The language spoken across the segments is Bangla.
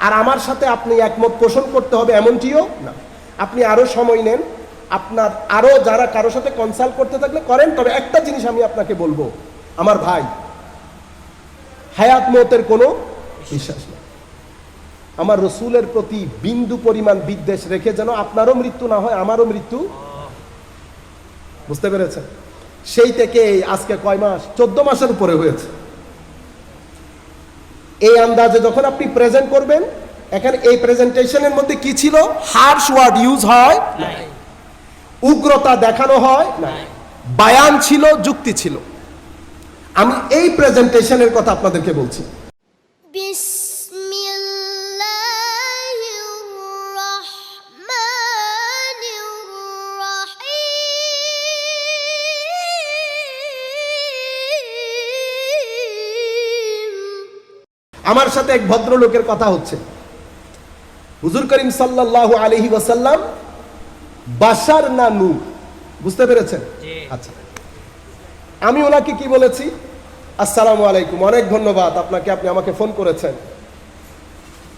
আর আমার সাথে আপনি একমত পোষণ করতে হবে এমনটিও না। আপনি আরও সময় নেন। আপনার আরও যারা কারোর সাথে কনসাল্ট করতে থাকলে করেন, তবে একটা জিনিস আমি আপনাকে বলব। আমার ভাই, হায়াত মতের কোনো বিশ্বাস নেই। আমার রসুলের প্রতি বিন্দু পরিমাণ বিদ্বেষ রেখে যেন আপনারও মৃত্যু না হয়, আমারও মৃত্যু। বুঝতে পেরেছেন? সেই থেকে আজকে কয় মাস? চোদ্দ মাসের উপরে হয়েছে। এই আন্দাজে যখন আপনি প্রেজেন্ট করবেন এখানে এই প্রেজেন্টেশনের মধ্যে কি ছিল? হার্শ ওয়ার্ড ইউজ হয়? উগ্রতা দেখানো হয়? বায়ান ছিল যুক্তি ছিল। আমি এই প্রেজেন্টেশনের কথা আপনাদেরকে বলছি। আমার সাথে এক ভদ্রলোকের কথা হচ্ছে। হুজুর করিম সাল্লাল্লাহু আলাইহি ওয়াসাল্লাম বাশার না নূর বুঝতে পেরেছেন? আচ্ছা। আমি ওনাকে কি বলেছি? আসসালামু আলাইকুম অনেক ধন্যবাদ আপনাকে আপনি আমাকে ফোন করেছেন।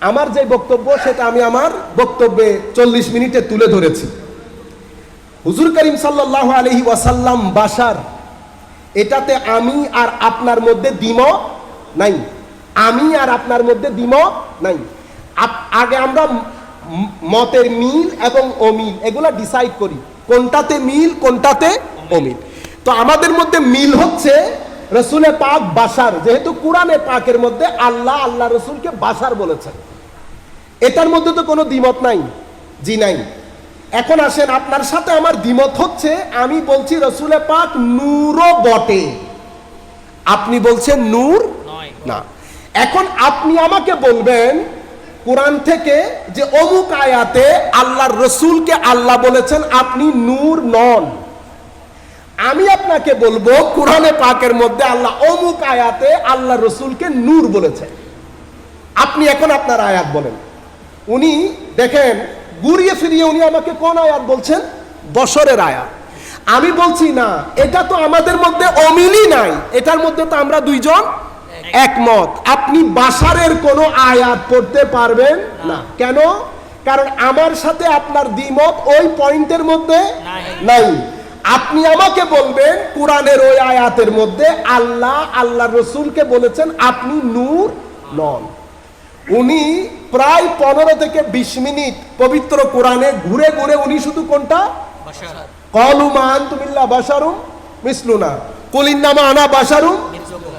আমার যে বক্তব্য সেটা আমি আমার বক্তব্যে চল্লিশ মিনিটে তুলে ধরেছি। হুজুর করিম সাল্লাল্লাহু আলাইহি ওয়াসাল্লাম বাশার এটাতে আমি আর আপনার মধ্যে দ্বিমত নাই। আমি আর আপনার মধ্যে দ্বিমত নাই। আগে আমরা মতের মিল এবং অমিল এগুলা ডিসাইড করি। কোনটাতে মিল কোনটাতে অমিল। তো আমাদের মধ্যে মিল হচ্ছে রসুলে পাক বাসার যেহেতু কোরআনে পাকের মধ্যে আল্লাহ আল্লাহ রসুলকে বাসার বলেছেন। এটার মধ্যে তো কোনো দ্বিমত নাই জি নাই। এখন আসেন আপনার সাথে আমার দ্বিমত হচ্ছে আমি বলছি রসুলে পাক নূরও বটে। আপনি বলছেন নূর? না। এখন আপনি আমাকে বলবেন, কোরআন থেকে যে অমুক আয়াতে আল্লাহর রসুলকে আল্লাহ বলেছেন, আপনি নূর নন। আমি আপনাকে বলব, কোরআনে পাকের মধ্যে আল্লাহ অমুক আয়াতে আল্লাহ রসুলকে নূর বলেছেন। আপনি এখন আপনার আয়াত বলেন। উনি দেখেন, ঘুরিয়ে ফিরিয়ে উনি আমাকে কোন আয়াত বলছেন? বছরের আয়াত। আমি বলছি না, এটা তো আমাদের মধ্যে অমিলই নাই। এটার মধ্যে তো আমরা দুইজন একমত। আপনি বাসারের কোনো আয়াত পড়তে পারবেন না। কেন? কারণ আমার সাথে আপনার দ্বিমত ওই পয়েন্টের মধ্যে নাই। আপনি আমাকে বলবেন কোরআনের ওই আয়াতের মধ্যে আল্লাহ আল্লাহ রসুলকে বলেছেন আপনি নূর নন। উনি প্রায় পনেরো থেকে বিশ মিনিট পবিত্র কোরআনে ঘুরে ঘুরে উনি শুধু কোনটা? কলুমান তুমিল্লা বাসারুম মিসলুনা। কুলিন্নামা আনা বাসারুম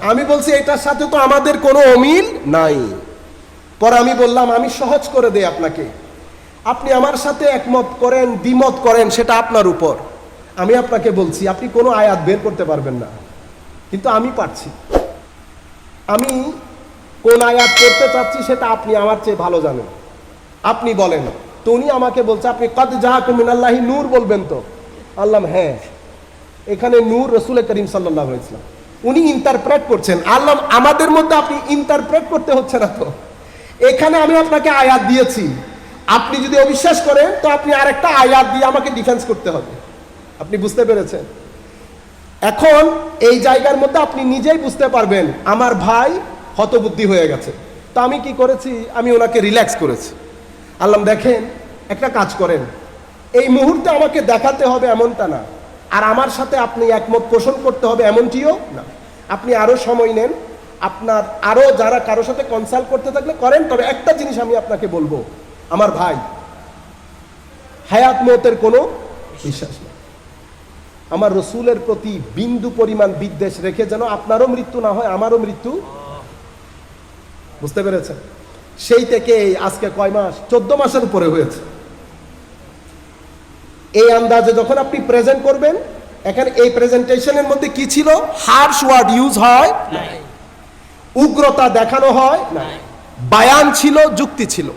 আমি বলছি, এটার সাথে তো আমাদের কোনো অমিল নাই। পর আমি বললাম, আমি সহজ করে দেই আপনাকে। আপনি আমার সাথে একমত করেন, দ্বিমত করেন, সেটা আপনার উপর। আমি আপনাকে বলছি, আপনি কোনো আয়াত বের করতে পারবেন না। কিন্তু আমি পারছি। আমি কোন আয়াত করতে চাচ্ছি, সেটা আপনি আমার চেয়ে ভালো জানেন। আপনি বলেন, তো উনি আমাকে বলছে, আপনি কদ যাহা কুমিনাল্লাহি নূর বলবেন তো? আল্লাহ হ্যাঁ। এখানে নূর রসুল করিম সাল্লাহ ইসলাম উনি ইন্টারপ্রেট করছেন। আল্লাহ, আমাদের মধ্যে আপনি ইন্টারপ্রেট করতে হচ্ছে না তো। এখানে আমি আপনাকে আয়াত দিয়েছি। আপনি যদি অবিশ্বাস করেন, তো আপনি আরেকটা আয়াত দিয়ে আমাকে ডিফেন্স করতে হবে। আপনি বুঝতে পেরেছেন? এখন এই জায়গার মধ্যে আপনি নিজেই বুঝতে পারবেন, আমার ভাই হতবুদ্ধি হয়ে গেছে। তো আমি কি করেছি? আমি ওনাকে রিল্যাক্স করেছি। আল্লাহ, দেখেন, একটা কাজ করেন। এই মুহূর্তে আমাকে দেখাতে হবে এমনটা না। আর আমার সাথে আপনি একমত পোষণ করতে হবে এমনটিও না। আপনি আরও সময় নেন। আপনার আরও যারা কারোর সাথে কনসাল্ট করতে থাকলে করেন, তবে একটা জিনিস আমি আপনাকে বলব। আমার ভাই, হায়াত মতের কোনো বিশ্বাস নেই। আমার রসুলের প্রতি বিন্দু পরিমাণ বিদ্বেষ রেখে যেন আপনারও মৃত্যু না হয়, আমারও মৃত্যু। বুঝতে পেরেছেন? সেই থেকে আজকে কয় মাস? চোদ্দ মাসের উপরে হয়েছে। এই আন্দাজে যখন আপনি প্রেজেন্ট করবেন এখানে এই প্রেজেন্টেশনের মধ্যে কি ছিল? হার্শ ওয়ার্ড ইউজ হয়। উগ্রতা দেখানো হয়। বায়ান ছিল যুক্তি ছিল।